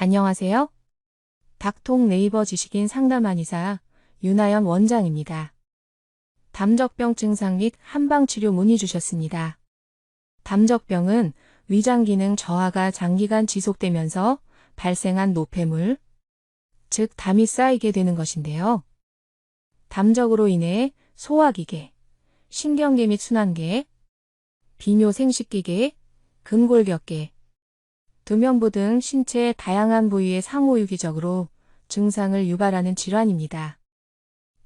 안녕하세요. 닥통 네이버 지식인 상담한의사 윤하연 원장입니다. 담적병 증상 및 한방치료 문의 주셨습니다. 담적병은 위장 기능 저하가 장기간 지속되면서 발생한 노폐물, 즉 담이 쌓이게 되는 것인데요. 담적으로 인해 소화기계, 신경계 및 순환계, 비뇨 생식기계, 근골격계, 두면부 등 신체의 다양한 부위에 상호유기적으로 증상을 유발하는 질환입니다.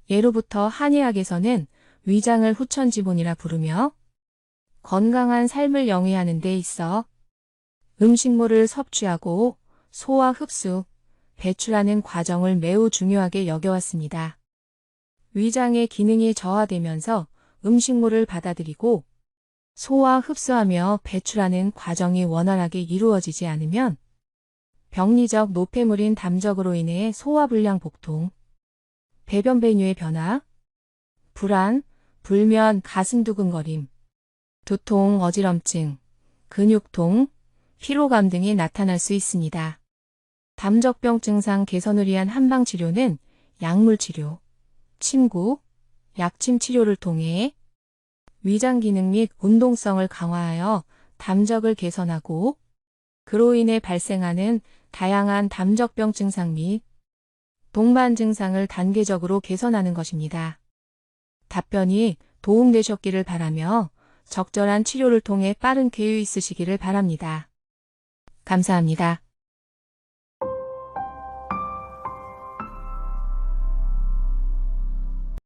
예로부터 한의학에서는 위장을 후천지본이라 부르며 건강한 삶을 영위하는 데 있어 음식물을 섭취하고 소화 흡수, 배출하는 과정을 매우 중요하게 여겨왔습니다. 위장의 기능이 저하되면서 음식물을 받아들이고 소화 흡수하며 배출하는 과정이 원활하게 이루어지지 않으면 병리적 노폐물인 담적으로 인해 소화불량 복통, 배변 배뇨의 변화, 불안, 불면, 가슴 두근거림, 두통, 어지럼증, 근육통, 피로감 등이 나타날 수 있습니다. 담적병 증상 개선을 위한 한방 치료는 약물 치료, 침구, 약침 치료를 통해 위장 기능 및 운동성을 강화하여 담적을 개선하고 그로 인해 발생하는 다양한 담적병 증상 및 동반 증상을 단계적으로 개선하는 것입니다. 답변이 도움되셨기를 바라며 적절한 치료를 통해 빠른 쾌유 있으시기를 바랍니다. 감사합니다.